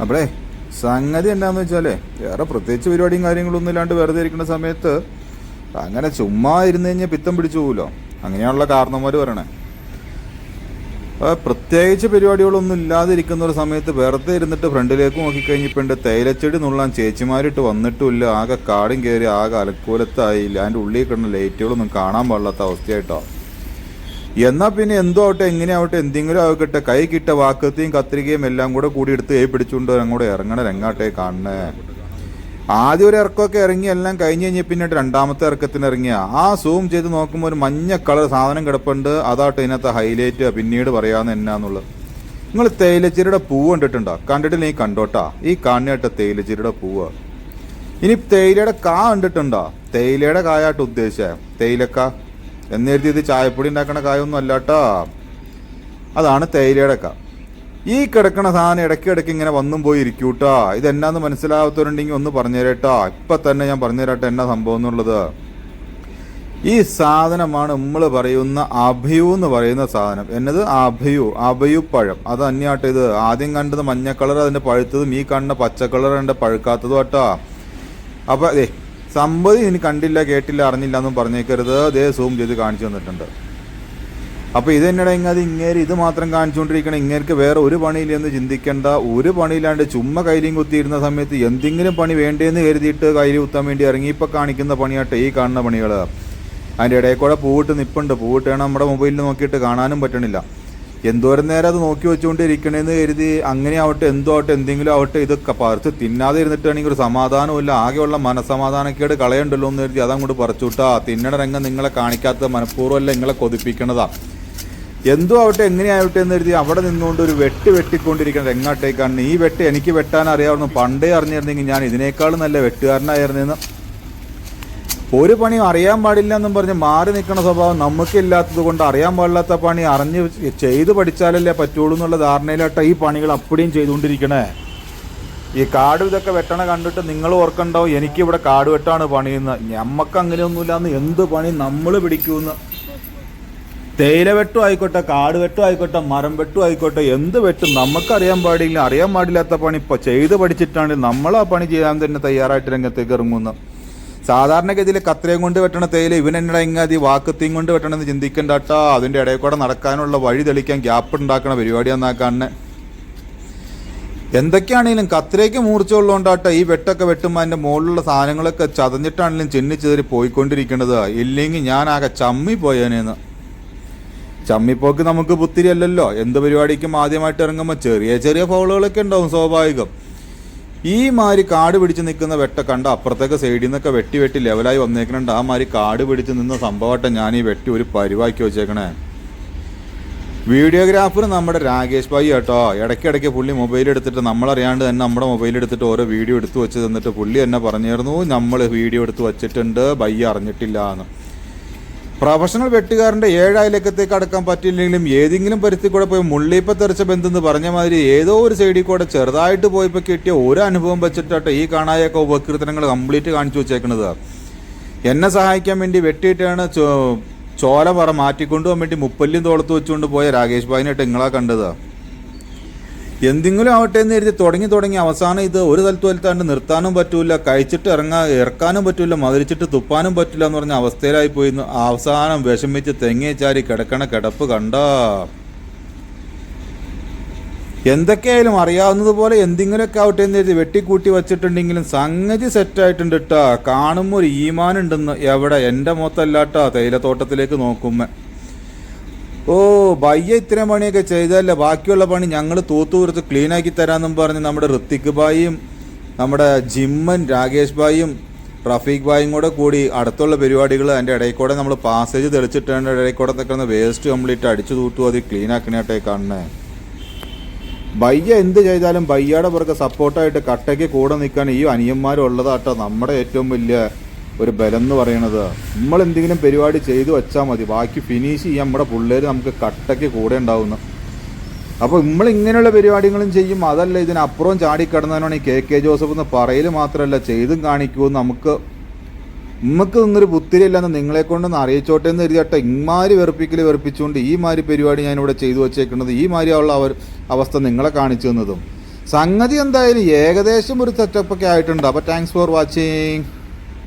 അപ്പോഴേ സംഗതി എന്താന്ന് വെച്ചാലേ വേറെ പ്രത്യേകിച്ച് പരിപാടിയും കാര്യങ്ങളൊന്നും ഇല്ലാണ്ട് വെറുതെ ഇരിക്കുന്ന സമയത്ത് അങ്ങനെ ചുമ്മാ ഇരുന്ന് കഴിഞ്ഞാൽ പിത്തം പിടിച്ചു പോകുമല്ലോ അങ്ങനെയാണല്ലോ കാരണന്മാർ പറയണേ. പ്രത്യേകിച്ച് പരിപാടികളൊന്നും ഇല്ലാതിരിക്കുന്ന ഒരു സമയത്ത് വെറുതെ ഇരുന്നിട്ട് ഫ്രണ്ടിലേക്ക് നോക്കിക്കഴിഞ്ഞപ്പോൾ എന്റെ തേയിലച്ചെടി നുള്ളാൻ ചേച്ചിമാരിട്ട് വന്നിട്ടുമില്ല. ആകെ കാടും കയറി ആകെ അലക്കൂലത്തായില്ല അതിന്റെ ഉള്ളിൽ കിടന്ന ലൈറ്റുകളൊന്നും കാണാൻ പാടില്ലാത്ത അവസ്ഥയായിട്ടോ. എന്നാൽ പിന്നെ എന്തോ ആവട്ടെ എങ്ങനെയാവട്ടെ എന്തെങ്കിലും ആവട്ടെ. കൈ കിട്ട വാക്കത്തെയും കത്രികയും എല്ലാം കൂടെ കൂടി എടുത്ത് കൈ പിടിച്ചുകൊണ്ട് അങ്ങോട്ട് ഇറങ്ങണ രങ്ങാട്ടെ കാണണേ. ആദ്യം ഒരു ഇറക്കമൊക്കെ ഇറങ്ങി എല്ലാം കഴിഞ്ഞ് കഴിഞ്ഞ പിന്നെ രണ്ടാമത്തെ ഇറക്കത്തിന് ഇറങ്ങിയ. ആ സൂം ചെയ്ത് നോക്കുമ്പോൾ ഒരു മഞ്ഞ കളർ സാധനം കിടപ്പുണ്ട്. അതാട്ട് ഇതിനകത്ത് ഹൈലൈറ്റ് പിന്നീട് പറയാമെന്ന് എന്നാന്നുള്ളത്. നിങ്ങൾ തേയിലച്ചിരിയുടെ പൂവ് കണ്ടിട്ടുണ്ടോ? കണ്ടിട്ടില്ല ഈ കണ്ടോട്ടാ. ഈ കാണുന്നേട്ട തേയിലച്ചിരിയുടെ പൂവ്. ഇനി തേയിലയുടെ കാ കണ്ടിട്ടുണ്ടോ? തേയിലയുടെ കായാട്ട് ഉദ്ദേശിച്ച. തേയിലക്ക. എന്നേരത്തി ഇത് ചായപ്പൊടി ഉണ്ടാക്കണ കായൊന്നും അല്ലാട്ടോ. അതാണ് തേയിലയുടെ കാ. ഈ കിടക്കണ സാധനം ഇടയ്ക്ക് ഇടയ്ക്ക് ഇങ്ങനെ വന്നും പോയി ഇരിക്കൂട്ടാ ഇത് എന്നാന്ന് മനസ്സിലാവാത്തവരുണ്ടെങ്കിൽ ഒന്ന് പറഞ്ഞുതരട്ടാ. ഇപ്പൊ തന്നെ ഞാൻ പറഞ്ഞുതരട്ടെ എന്നാ സംഭവം എന്നുള്ളത്. ഈ സാധനമാണ് നമ്മൾ പറയുന്ന അഭയു എന്ന് പറയുന്ന സാധനം. എന്നത് അഭയു അഭയു പഴം. അത് തന്നെയാട്ടെ ഇത്. ആദ്യം കണ്ടത് മഞ്ഞ കളർ അതിന്റെ പഴുത്തതും ഈ കാണുന്ന പച്ച കളർ അതിന്റെ പഴുക്കാത്തതും ആട്ടോ. അപ്പൊ അതെ സംഭവം ഇനി കണ്ടില്ല കേട്ടില്ല അറിഞ്ഞില്ല എന്നും പറഞ്ഞേക്കരുത്. അതേ സൂം ചെയ്ത് കാണിച്ചു തന്നിട്ടുണ്ട്. അപ്പൊ ഇത് തന്നെയാണ് ഇങ്ങനെ ഇങ്ങേര് ഇത് മാത്രം കാണിച്ചുകൊണ്ടിരിക്കണം. ഇങ്ങേർക്ക് വേറെ ഒരു പണിയില്ലെന്ന് ചിന്തിക്കേണ്ട. ഒരു പണിയില്ലാണ്ട് ചുമ്മാ കൈലിയും കുത്തിയിരുന്ന സമയത്ത് എന്തെങ്കിലും പണി വേണ്ടേന്ന് കരുതിയിട്ട് കൈലി കുത്താൻ വേണ്ടി ഇറങ്ങി ഇപ്പൊ കാണിക്കുന്ന പണിയാട്ടെ ഈ കാണുന്ന പണികൾ അതിന്റെ ഇടയിൽ കൂടെ പൂവിട്ട് നിപ്പുണ്ട്. പൂവിട്ട് വേണം നമ്മുടെ മൊബൈലിൽ നോക്കിയിട്ട് കാണാനും പറ്റണില്ല. എന്തോരം നേരം അത് നോക്കി വെച്ചുകൊണ്ടിരിക്കണേന്ന് കരുതി അങ്ങനെ ആവട്ടെ എന്തോ ആവട്ടെ എന്തെങ്കിലും ആവട്ടെ ഇതൊക്കെ പറിച്ച് തിന്നാതെ ഇരുന്നിട്ടാണെങ്കിൽ ഒരു സമാധാനമില്ല ആകെയുള്ള മനസമാധാനക്കേട് കളയണ്ടല്ലോ എന്ന് കരുതി അതങ്ങോട്ട് പറിച്ചു വിട്ടാ തിന്നണ രംഗം നിങ്ങളെ കാണിക്കാത്ത മനഃപൂർവമല്ല നിങ്ങളെ കൊതിപ്പിക്കണതാ. എന്തോ ആവട്ടെ എങ്ങനെയാവട്ടെ എന്ന് കരുതി അവിടെ നിന്നുകൊണ്ട് ഒരു വെട്ട് വെട്ടിക്കൊണ്ടിരിക്കുന്നത് എങ്ങോട്ടേക്കാണ് ഈ വെട്ട് എനിക്ക് വെട്ടാൻ അറിയാവുന്നു പണ്ടേ അറിഞ്ഞിരുന്നെങ്കിൽ ഞാൻ ഇതിനേക്കാളും നല്ല വെട്ടുകാരനായിരുന്നെന്ന്. ഒരു പണി അറിയാൻ പാടില്ല എന്നും പറഞ്ഞ് മാറി നിൽക്കുന്ന സ്വഭാവം നമുക്കില്ലാത്തത് കൊണ്ട് അറിയാൻ പാടില്ലാത്ത പണി അറിഞ്ഞ് ചെയ്ത് പഠിച്ചാലല്ലേ പറ്റുള്ളൂ എന്നുള്ള ധാരണയിലാട്ട ഈ പണികൾ അപ്പടിയും ചെയ്തുകൊണ്ടിരിക്കണേ. ഈ കാട് ഇതൊക്കെ വെട്ടണ കണ്ടിട്ട് നിങ്ങൾ ഓർക്കണ്ടാവും എനിക്കിവിടെ കാട് വെട്ടാണ് പണിയുന്നത് ഞമ്മക്ക് അങ്ങനെയൊന്നുമില്ല എന്ന് എന്ത് പണി നമ്മൾ പിടിക്കൂന്ന്. തേയില വെട്ടു ആയിക്കോട്ടെ കാട് വെട്ടു ആയിക്കോട്ടെ മരം വെട്ടു ആയിക്കോട്ടെ എന്ത് വെട്ടും നമുക്കറിയാൻ പാടില്ല അറിയാൻ പാടില്ലാത്ത പണി ഇപ്പൊ ചെയ്ത് പഠിച്ചിട്ടാണ് നമ്മൾ ആ പണി ചെയ്യാൻ തന്നെ തയ്യാറായിട്ട് രംഗത്തേക്ക് ഇറങ്ങുന്നത്. സാധാരണഗതിയിൽ കത്രയും കൊണ്ട് വെട്ടണ തേയില ഇവൻ ഇങ്ങാതി വാക്കത്തെയും കൊണ്ട് വെട്ടണമെന്ന് ചിന്തിക്കണ്ടാട്ടാ. അതിന്റെ ഇടയിൽ കൂടെ നടക്കാനുള്ള വഴി തെളിക്കാൻ ഗ്യാപ്പ് ഉണ്ടാക്കണ പരിപാടിയാന്നാ കാണുന്നത് എന്തൊക്കെയാണെങ്കിലും കത്രയ്ക്ക് മൂർച്ചയുള്ളതുകൊണ്ടാട്ടോ ഈ വെട്ടൊക്കെ വെട്ടുമ്പോൾ അതിന്റെ മുകളിലുള്ള സാധനങ്ങളൊക്കെ ചതഞ്ഞിട്ടാണെങ്കിലും ചെന്നി പോയിക്കൊണ്ടിരിക്കുന്നത് ഇല്ലെങ്കിൽ ഞാൻ ആകെ ചമ്മി പോയേനേന്ന് ചമ്മിപ്പോക്ക് നമുക്ക് പുത്തിരി അല്ലല്ലോ എന്ത് പരിപാടിക്കും ആദ്യമായിട്ട് ഇറങ്ങുമ്പോൾ ചെറിയ ചെറിയ ഫൗളുകളൊക്കെ ഉണ്ടാവും സ്വാഭാവികം. ഈ മാതിരി കാട് പിടിച്ച് നിൽക്കുന്ന വെട്ട കണ്ട അപ്പുറത്തേക്ക് സൈഡിൽ നിന്നൊക്കെ വെട്ടി വെട്ടി ലെവലായി വന്നേക്കണുണ്ട്. ആ മാതിരി കാട് പിടിച്ച് നിന്ന സംഭവമായിട്ട് ഞാൻ ഈ വെട്ടി ഒരു പരിവാക്കി വെച്ചേക്കണേ. വീഡിയോഗ്രാഫർ നമ്മുടെ രാകേഷ് ഭായി കേട്ടോ. ഇടയ്ക്കിടയ്ക്ക് പുള്ളി മൊബൈൽ എടുത്തിട്ട് നമ്മളറിയാണ്ട് തന്നെ നമ്മുടെ മൊബൈൽ എടുത്തിട്ട് ഓരോ വീഡിയോ എടുത്തു വെച്ച് തന്നിട്ട് പുള്ളി എന്നെ പറഞ്ഞിരുന്നു നമ്മൾ വീഡിയോ എടുത്ത് വെച്ചിട്ടുണ്ട് ബയ്യ അറിഞ്ഞിട്ടില്ല എന്ന് പ്രൊഫഷണൽ വെട്ടുകാരന്റെ ഏഴായിലക്കത്തേക്ക് അടക്കാൻ പറ്റില്ലെങ്കിലും ഏതെങ്കിലും പരിസ്ഥിതി കൂടെ പോയി മുള്ളിപ്പ തെറിച്ച ബന്ധെന്ന് പറഞ്ഞ മാതിരി ഏതോ ഒരു സൈഡിൽ കൂടെ ചെറുതായിട്ട് പോയപ്പോൾ കിട്ടിയ ഒരു അനുഭവം വെച്ചിട്ടാട്ടോ ഈ കാണായൊക്കെ ഉപകീർത്തനങ്ങൾ കംപ്ലീറ്റ് കാണിച്ചു വെച്ചേക്കുന്നത്. എന്നെ സഹായിക്കാൻ വേണ്ടി വെട്ടിയിട്ടാണ് ചോല പറ മാറ്റിക്കൊണ്ടുപോകാൻ വേണ്ടി മുപ്പല്ലും തോളത്ത് വെച്ചുകൊണ്ട് പോയ രാകേഷ് ഭായിനായിട്ട് നിങ്ങളാ കണ്ടത്. എന്തെങ്കിലും ആവട്ടെ എന്ന് എഴുതി തുടങ്ങി തുടങ്ങി അവസാനം ഇത് ഒരു സ്ഥലത്ത് വലുത്താണ്ട് നിർത്താനും പറ്റൂല കഴിച്ചിട്ട് ഇറങ്ങാ ഇറക്കാനും പറ്റൂല മതിരിച്ചിട്ട് തുപ്പാനും പറ്റില്ല എന്ന് പറഞ്ഞ അവസ്ഥയിലായി പോയി. അവസാനം വിഷമിച്ച് തെങ്ങേ ചാരി കിടക്കണ കിടപ്പ് കണ്ട. എന്തൊക്കെയായാലും അറിയാവുന്നതുപോലെ എന്തെങ്കിലുമൊക്കെ ആവട്ടെ എന്ന് എഴുതി വെട്ടിക്കൂട്ടി വെച്ചിട്ടുണ്ടെങ്കിലും സംഗതി സെറ്റായിട്ടുണ്ട് കേട്ടാ കാണുമ്പോൾ ഒരു ഈമാനുണ്ടെന്ന് എവിടെ എന്റെ മൊത്തമല്ലാട്ടാ തേയിലത്തോട്ടത്തിലേക്ക് നോക്കുമ്പോ. ഓ ബയ്യ ഇത്രയും പണിയൊക്കെ ചെയ്തല്ലേ ബാക്കിയുള്ള പണി ഞങ്ങൾ തൂത്തുകുറിച്ച് ക്ലീൻ ആക്കി തരാമെന്നും പറഞ്ഞ് നമ്മുടെ ഋത്തിക് ബായിയും നമ്മുടെ ജിമ്മൻ രാകേഷ് ബായിയും റഫീഖ് ബായും കൂടെ കൂടി അടുത്തുള്ള പരിപാടികൾ അതിന്റെ ഇടയിൽ കൂടെ നമ്മൾ പാസേജ് തെളിച്ചിട്ടാണ് ഇടയിൽ കൂടെ നിൽക്കുന്ന വേസ്റ്റ് കംപ്ലീറ്റ് അടിച്ചു തൂത്തു അത് ക്ലീൻ ആക്കണേട്ടെ കാണണേ. ബയ്യ എന്ത് ചെയ്താലും ബയ്യയുടെ പുറകെ സപ്പോർട്ടായിട്ട് കട്ടയ്ക്ക് കൂടെ നിൽക്കാൻ ഈ അനിയന്മാരുള്ളതാട്ടോ നമ്മുടെ ഏറ്റവും വലിയ ഒരു ബലം എന്ന് പറയണത്. നമ്മൾ എന്തെങ്കിലും പരിപാടി ചെയ്തു വെച്ചാൽ മതി. ബാക്കി ഫിനിഷ് ചെയ്യാൻ നമ്മുടെ പിള്ളേർ നമുക്ക് കട്ടയ്ക്ക് കൂടെ ഉണ്ടാവുന്നു. അപ്പോൾ നമ്മൾ ഇങ്ങനെയുള്ള പരിപാടികളും ചെയ്യും. അതല്ല ഇതിനപ്പുറം ചാടിക്കടന്നതിനാണ് ഈ കെ കെ ജോസഫ് എന്ന് പറയൽ മാത്രമല്ല ചെയ്തും കാണിക്കുമെന്ന് നമുക്ക് നമുക്ക് നിന്നൊരു പുത്തിരിയില്ലെന്ന് നിങ്ങളെ കൊണ്ടൊന്ന് അറിയിച്ചോട്ടെ എന്ന് കരുതിയട്ടെ ഇമാരി വെറുപ്പിക്കൽ വെറുപ്പിച്ചുകൊണ്ട് ഈ മാതിരി പരിപാടി ഞാനിവിടെ ചെയ്തു വച്ചേക്കുന്നത് ഈ മാതിരിയുള്ള അവർ അവസ്ഥ നിങ്ങളെ കാണിച്ചു തന്നതും. സംഗതി എന്തായാലും ഏകദേശം ഒരു സെറ്റപ്പൊക്കെ ആയിട്ടുണ്ട്. അപ്പോൾ താങ്ക്സ് ഫോർ വാച്ചിങ്